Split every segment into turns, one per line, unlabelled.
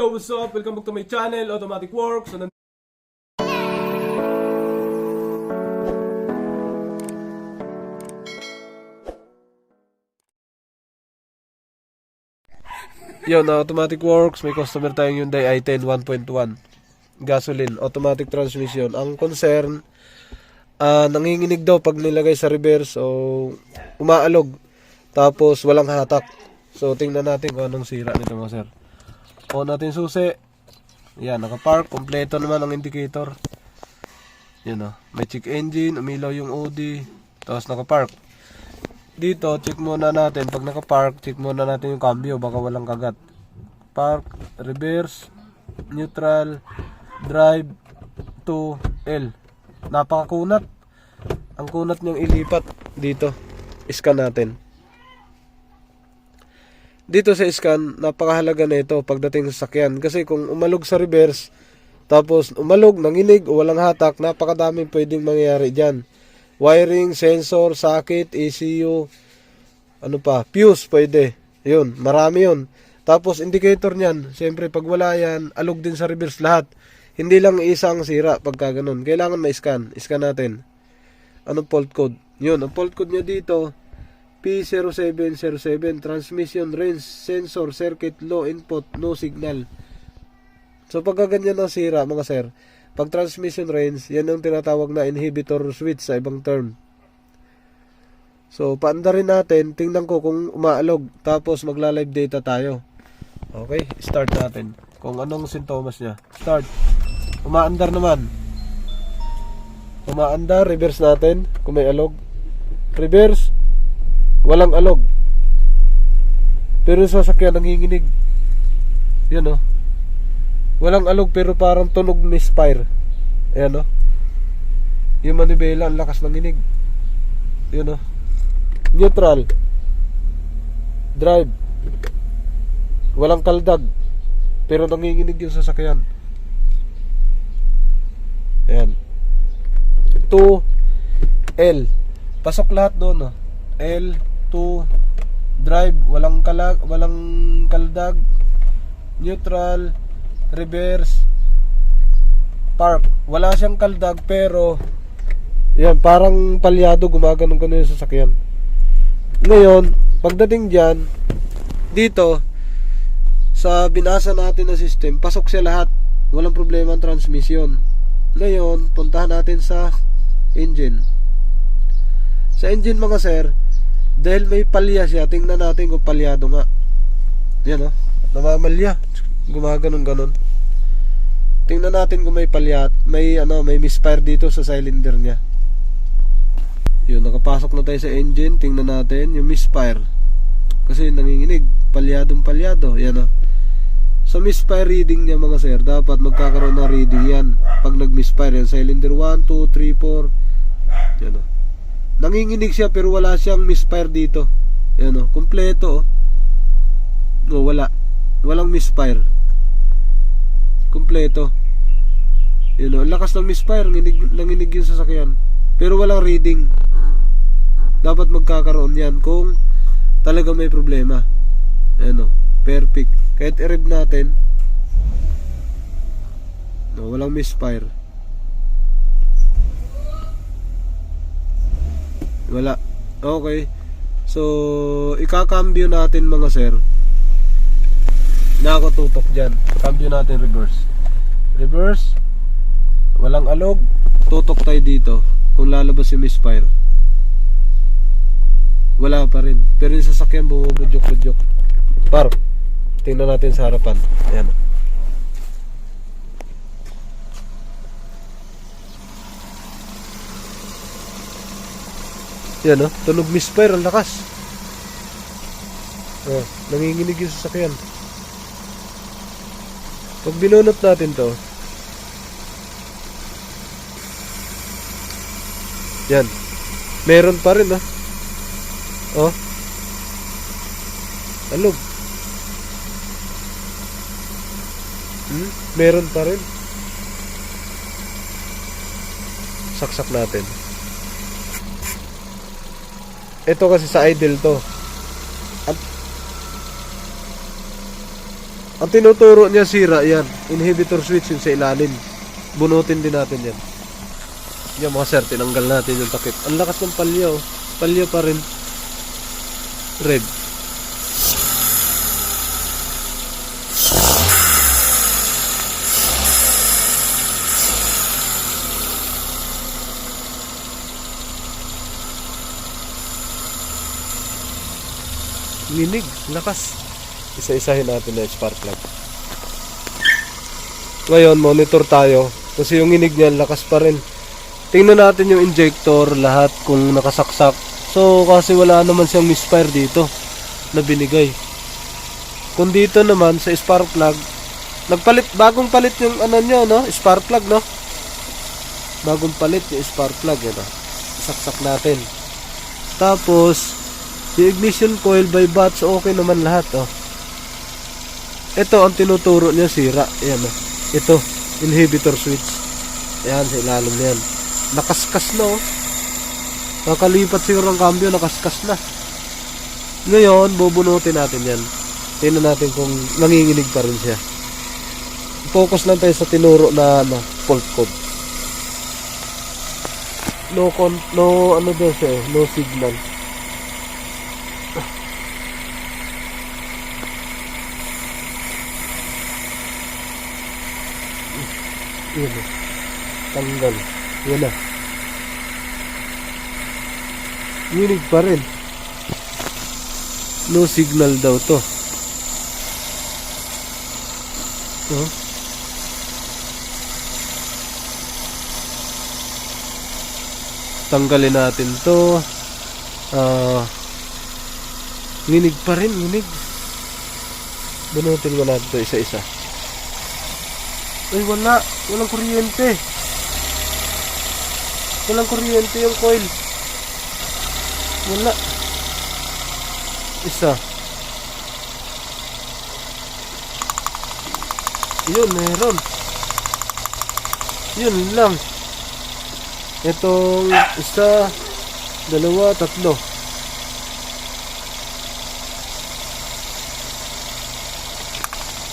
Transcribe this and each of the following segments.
Yo, what's up? Welcome back to my channel, Automatic Works. So, nan- Yo, na Automatic Works, may customer tayong Hyundai i10 1.1 gasoline, automatic transmission. Ang concern, ah nanginginig daw pag nilagay sa reverse o umaalog. Tapos walang hatak. So tingnan natin kung anong sira nito mga sir. On natin susi. Yan, naka-park. Kompleto naman ang indicator. Yan o. May check engine, umilaw yung OD. Tapos naka-park. Dito, check muna natin. Pag naka-park, check muna natin yung cambio. Baka walang kagat. Park, reverse, neutral, drive, to L. Napakakunat. Ang kunat niyang ilipat dito. Scan natin. Dito sa scan, napakahalaga na ito pagdating sa sakyan. Kasi kung umalog sa reverse, tapos umalog, nanginig o walang hatak, napakadaming pwedeng mangyayari dyan. Wiring, sensor, socket, ECU, ano pa, fuse pwede. Yun, marami yun. Tapos indicator niyan, siyempre pag wala yan, alog din sa reverse lahat. Hindi lang isang sira pagka ganun. Kailangan ma-scan. Scan natin. Anong fault code? Yun, ang fault code niya dito, P0707, transmission range, sensor, circuit, low input, no signal. So pagka ganyan ang sira mga sir, pag transmission range, yan ang tinatawag na inhibitor switch sa ibang term. So paanda rin natin, tingnan ko kung umaalog, tapos magla-live data tayo. Okay, start natin. Kung anong sintomas niya. Start. Umaandar naman. Umaandar, reverse natin kung may alog. Reverse, walang alog. Pero sa sasakyan nanginginig. Yan oh. Walang alog pero parang tunog misfire. Ayan oh. Yung manibela, ang lakas ng inig. Yan oh. Neutral. Drive. Walang kaldag. Pero nanginginig yung sasakyan. Ayan. 2 L. Pasok lahat doon, no. L 2 drive, walang kalag, walang kaldag, neutral, reverse, park. Wala siyang kaldag pero yan, parang palyado gumagano gano yung sasakyan. Ngayon, pagdating diyan dito sa binasa natin na system, pasok siya lahat. Walang problema ang transmission. Ngayon, puntahan natin sa engine. Sa engine mga sir, dahil may palya siya, tingnan natin kung palyado nga. Yan o, namamalya. Gumaganon ganon. Tingnan natin kung may palya, may ano, may misfire dito sa cylinder niya. Yun, nakapasok na tayo sa engine, tingnan natin yung misfire. Kasi nanginginig, palyadong palyado. Yan o. Sa misfire reading niya mga sir, dapat magkakaroon ng reading yan. Pag nag-misfire yan, cylinder 1, 2, 3, 4. Yan o. Nanginginig siya pero wala siyang misfire dito. Yan o, kumpleto o. O, wala. Walang misfire. Kumpleto. Yan o, ang lakas ng misfire, nanginig, nanginig yung sasakyan. Pero walang reading. Dapat magkakaroon yan kung talaga may problema. Yan o, perfect. Kahit i-rev natin, no, walang misfire. Wala. Okay. So, ikakambyo natin mga sir. Nakatutok dyan. Cambio natin reverse. Reverse. Walang alog. Tutok tayo dito. Kung lalabas yung misfire. Wala pa rin. Pero yung sasakyan bumubudyok-budyok. Park. Tingnan natin sa harapan. Ayan. Yan oh, tunog misfire ang lakas. Oh, nanginginig yung sasakyan. Pag binunot natin to, yan, meron pa rin ah. Oh, alog. Hmm? Meron pa rin. Saksak natin. Ito kasi sa idle to. At Ang tinuturo niya sira yan. Inhibitor switch yun sa ilalim. Bunutin din natin yan. Yan mga sir, tinanggal natin yung takip. Ang lakas ng palya oh. Palya pa rin. Red. Linig, lakas. Isa-isahin natin na spark plug. Ngayon, monitor tayo. Kasi yung inig niya, lakas pa rin. Tingnan natin yung injector, lahat kung nakasaksak. So, kasi wala naman siyang misfire dito na binigay. Kung dito naman sa spark plug, nagpalit, bagong palit yung ano nyo, no? Spark plug, no? Bagong palit yung spark plug, yun, no? Saksak natin. Tapos, yung ignition coil by batch, okay naman lahat, oh. Ito, ang tinuturo niya, sira. Ayan, oh. Ito, inhibitor switch. Ayan, sa ilalim niyan. Nakaskas na, oh. Kakalipat siguro ang cambio, nakaskas na. Ngayon, bubunutin natin yan. Tingnan natin kung nanginginig pa rin siya. Focus lang tayo sa tinuro na ano, fault code. No, con no, ano daw siya eh, no signal. Yun. Tanggal. Yan na. Nginig pa rin. No signal daw to. Oh. Tanggalin natin to. Ah. nginig pa rin, nginig. Bunutin ko natin to isa-isa. Ay, wala. Walang kuryente. Walang kuryente yung coil. Wala. Isa. Yun, meron. Yun lang. Itong isa, dalawa, tatlo.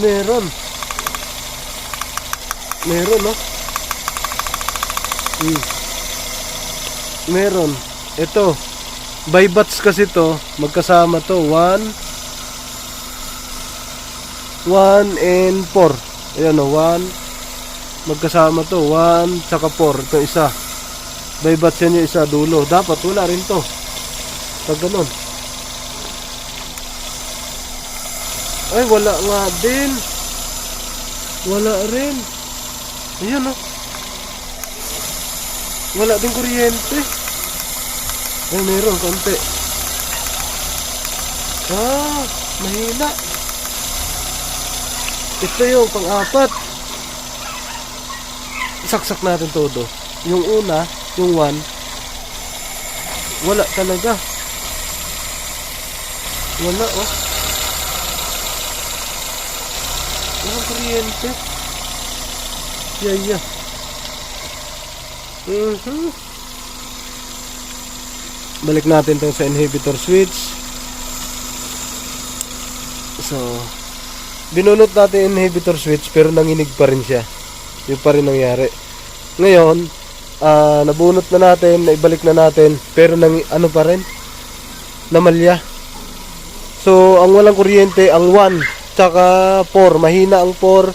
Meron. Meron, no? Hmm. Meron. Ito. By batch kasi to. Magkasama to. 1 1 and 4. Ayan o. 1 Magkasama to. 1 tsaka 4. Ito isa. By batch yan yung isa dulo. Dapat wala rin to. Pag ganun. Ay, wala nga din. Wala rin. Ayan o. Wala din kuryente. Ay, meron, konti. Ah, mahina. Ito yung pang-apat. Saksak natin todo. Yung una, yung one, wala talaga. Wala, oh. Walang kuryente. Yeah, yeah. Mhm. Balik natin to sa inhibitor switch. So, binunot natin inhibitor switch pero nanginig pa rin siya. Yung pa rin nangyari. Ngayon, ah nabunot na natin, naibalik na natin, pero nang ano pa rin? Namalya. So, ang walang kuryente, ang 1, tsaka 4, mahina ang 4,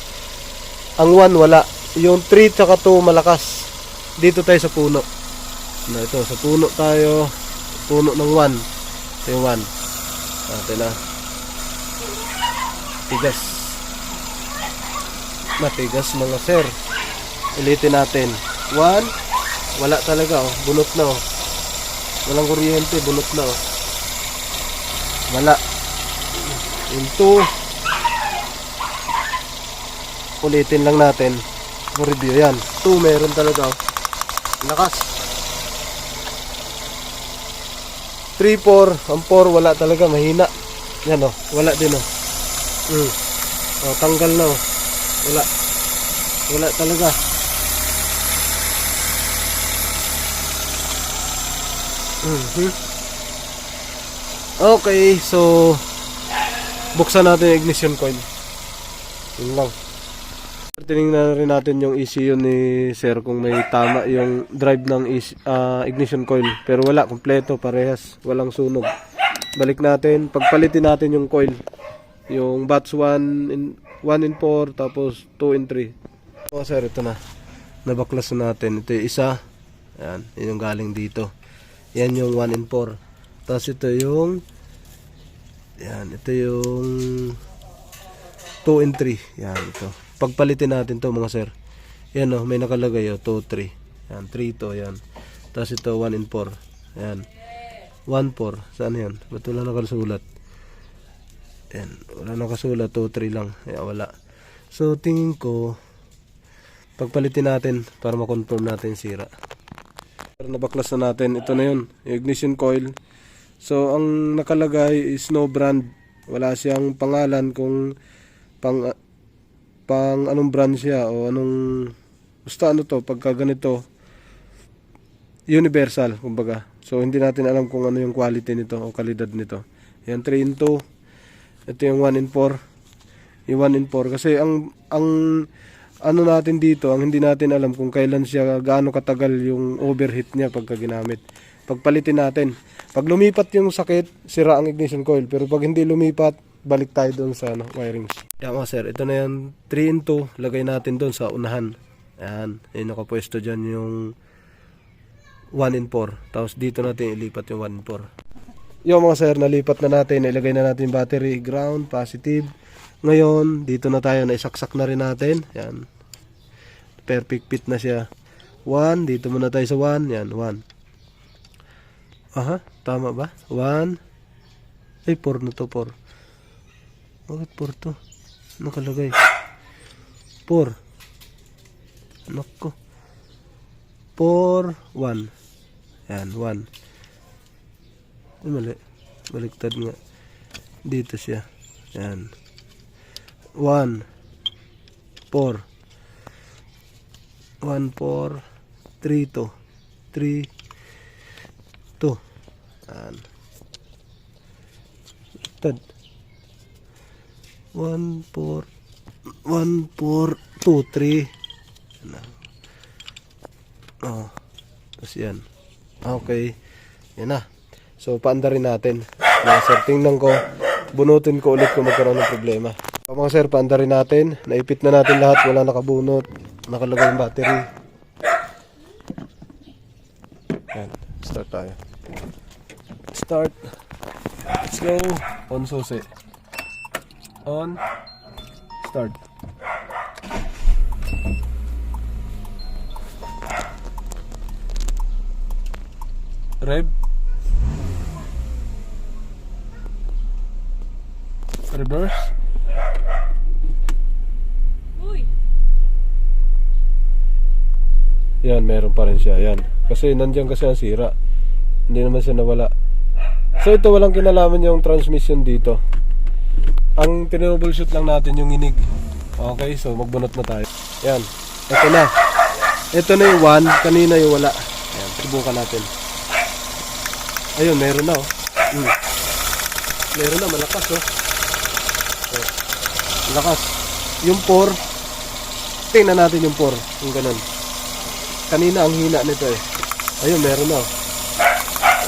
ang 1 wala. Yung 3 tsaka 2 malakas. Dito tayo sa puno. Na ito, sa puno tayo. Puno ng 1. Ito yung 1. Natin na. Tigas. Matigas mga sir. Ulitin natin. 1. Wala talaga oh. Bunot na oh. Walang kuryente. Bunot na oh. Wala. Yung 2. Ulitin lang natin. Review yan. 2 meron talaga oh. Lakas. 3, 4. Ang 4 wala talaga. Mahina. Yan oh. Wala din oh. Mm. Oh, tanggal na oh. Wala. Wala talaga. Mhm. Okay, so buksan natin yung ignition coil. Yun lang. Tinignan rin natin yung ECU ni Sir kung may tama yung drive ng ah, ignition coil. Pero wala, kompleto, parehas. Walang sunog. Balik natin, pagpalitin natin yung coil. Yung batch 1 in, 1 in 4, tapos 2 in 3. Oh, sir, ito na. Nabaklas na natin. Ito yung isa. Ayan, yun yung galing dito. Yan yung 1 in 4. Tapos ito yung yan, ito yung 2 and 3. Yan, ito. Pagpalitin natin to mga sir. Yan oh, may nakalagay oh, 2, 3. Yan, 3 to, yan. Tapos ito 1 and 4. Yan. 1, 4. Saan yan? Ba't wala nakasulat? Yan, wala nakasulat. 2, 3 lang. Yan, wala. So, tingin ko, pagpalitin natin para makonfirm natin sira. Nabaklas na natin. Ito na yun. Ignition coil. So, ang nakalagay is no brand. Wala siyang pangalan kung pang pang anong brand siya o anong basta ano to pagka ganito universal kumbaga. So, hindi natin alam kung ano yung quality nito o kalidad nito. Yan 3 in 2. Ito yung 1 in 4. Yung 1 in 4 kasi ang ang ano natin dito, ang hindi natin alam kung kailan siya gaano katagal yung overheat niya pagka ginamit. Pagpalitin natin. Pag lumipat yung sakit, sira ang ignition coil. Pero pag hindi lumipat, balik tayo doon sa ano, wirings. Yan mga sir, ito na yan 3 in 2, lagay natin doon sa unahan. Yan, yung nakapwesto dyan yung 1 in 4. Tapos dito natin ilipat yung 1 in 4. Yung mga sir, nalipat na natin, ilagay na natin battery, ground, positive. Ngayon, dito na tayo, naisaksak na rin natin. Yan. Perfect fit na siya. 1, dito muna tayo sa 1. Yan, 1. Aha, tama ba? 1. Ay, 4 na to, 4. Bakit 4 to? Nakalagay. 4. Nako. 4, 1. Yan, 1. Ay, mali. Baliktad nga. Dito siya. Yan. 1 4 1 4 3 to 3 2 Yan. Tad. 1 4 1 4 2 3 Yan. Oh. Tapos yan. Okay. Yan na. So, paanda rin natin. Mga sir, tingnan ko. Bunutin ko ulit kung magkaroon ng problema. So, mga sir, paanda rin natin. Naipit na natin lahat. Wala nakabunot. Nakalagay yung battery. Yan. Start tayo. Start. Let's go. On susi. On. Start. Rev. Reverse.
Uy,
Yan, meron pa rin siya. Yan. Kasi nandiyan kasi ang sira. Hindi naman siya nawala. So ito walang kinalaman yung transmission dito. Ang tinroubleshoot lang natin yung inig. Okay, so magbunot na tayo. Yan. Ito na. Ito na yung 1. Kanina yung wala. Yan, subukan natin. Ayun, meron na oh. Hmm. Meron na, malakas oh. Oh. Malakas. Yung 4. Tingnan natin yung 4. Yung ganun. Kanina ang hina nito eh. Ayun, meron na.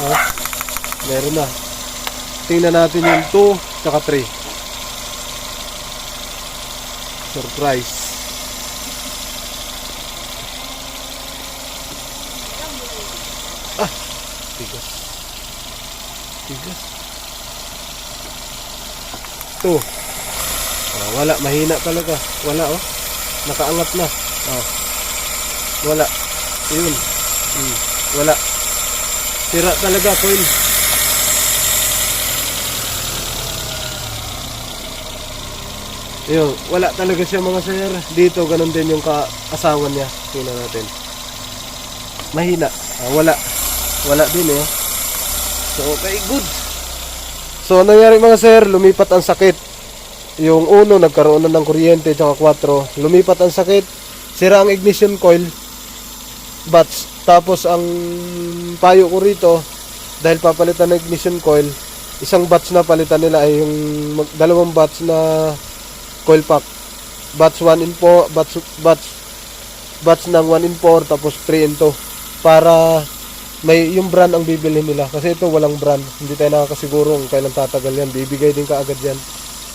Oh. Meron na. Tingnan natin yung 2 tsaka 3. Surprise. Ah, tigas. Tigas. 2. Oh, wala, mahina talaga. Wala oh. Nakaangat na. Oh. Wala. Ayun. Hmm. Wala. Sira talaga coil. Ayun. Wala talaga siya mga sir. Dito ganun din yung kaasawa niya. Tingnan natin. Mahina. Ah, wala. Wala din eh. So okay, good. So ang nangyari mga sir, lumipat ang sakit. Yung uno nagkaroon na ng kuryente tsaka 4, lumipat ang sakit. Sira ang ignition coil batch. Tapos ang payo ko rito, dahil papalitan ng ignition coil, isang batch na palitan nila ay yung dalawang batch na coil pack. batch 1 in 4, batch, batch, batch ng 1 in 4, tapos 3 in 2. Para may yung brand ang bibili nila. Kasi ito walang brand. Hindi tayo nakakasiguro kung kailan tatagal yan. Bibigay din kaagad yan.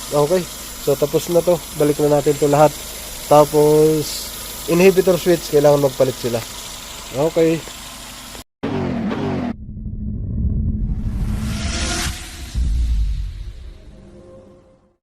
Okay. So tapos na to. Balik na natin to lahat. Tapos inhibitor switch kailangan magpalit sila. Okay.